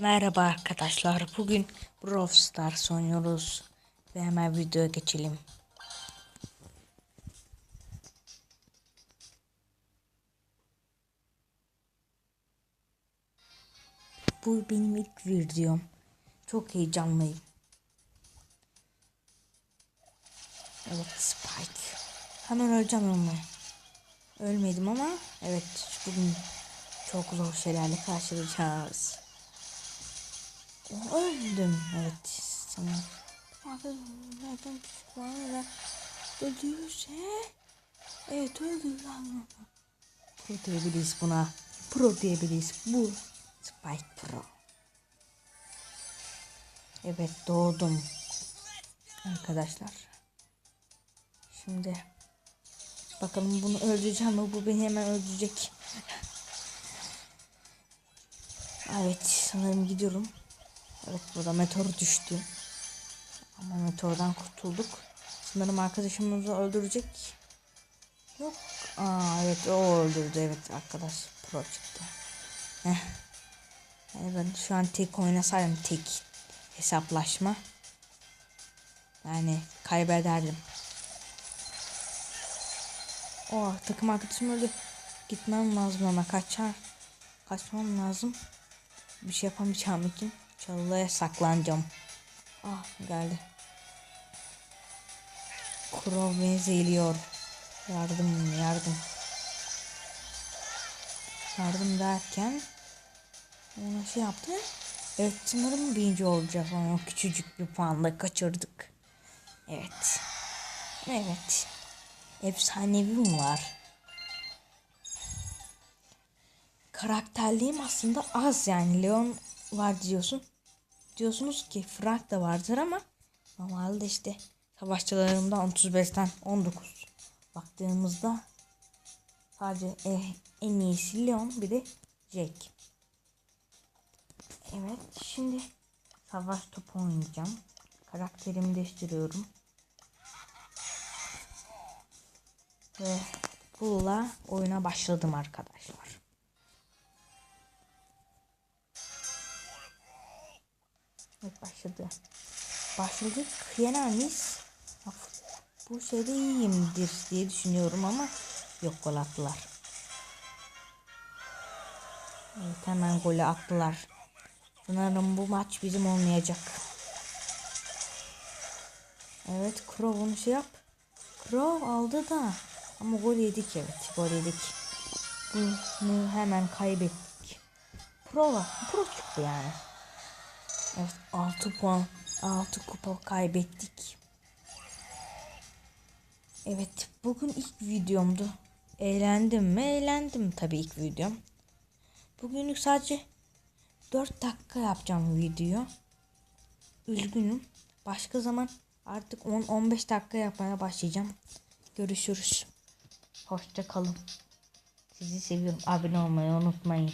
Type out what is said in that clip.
Merhaba arkadaşlar. Bugün Brawl Stars oynuyoruz. Ve hemen videoya geçelim. Bu benim ilk videom. Çok heyecanlıyım. Evet Spike. Hemen öleceğim ama. Ölmedim ama evet bugün çok zor şeylerle karşılaşacağız. Öldüm. Evet. Tamam. Nereden pişmanla öldürürse Evet öldür lan. Pro diyebiliriz buna. Pro diyebiliriz. Bu Spike Pro. Evet doğdum. Arkadaşlar. Şimdi bakalım bunu öldüreceğim mi? Bu beni hemen öldürecek. Evet sanırım gidiyorum. Evet burada meteor düştü. Ama meteordan kurtulduk. Sanırım arkadaşımızı öldürecek. Yok. Aa evet o öldürdü evet arkadaş pro çıktı. Heh. Yani ben şu an tek oynasaydım tek hesaplaşma. Yani kaybederdim. Oh takım arkadaşım öldü. Gitmem lazım ama kaçar. Kaçmam lazım. Bir şey yapamayacağım için çalıya saklanacağım. Ah geldi. Crow beni zehirliyor. Yardım yardım. Yardım derken ona şey yaptı. Evet sanırım birinci olacağız ama küçücük bir puanla kaçırdık. Evet. Evet. Efsanevim var. Karakterliğim aslında az yani. Leon var diyorsun. Diyorsunuz ki Frank da vardır ama normalde işte savaşçılarımda 35'ten 19 baktığımızda sadece e, en iyisi Leon bir de Jack. Evet şimdi savaş topu oynayacağım. Karakterimi değiştiriyorum. Ve bununla oyuna başladım arkadaşlar. Evet başladı. Başladık. Yener miyiz? Bu şeyde iyiyimdir diye düşünüyorum ama yok gol attılar. Evet hemen golü attılar. Sanırım bu maç bizim olmayacak. Evet onu şey yap. Crow aldı da. Ama gol yedik evet. Gol yedik. Bunu hemen kaybettik. Pro, pro çıktı yani. Evet 6 puan 6 kupa kaybettik. Evet bugün ilk videomdu. Eğlendim mi? Eğlendim tabii ilk videom. Bugünlük sadece 4 dakika yapacağım video. Üzgünüm. Başka zaman artık 10-15 dakika yapmaya başlayacağım. Görüşürüz. Hoşça kalın. Sizi seviyorum. Abone olmayı unutmayın.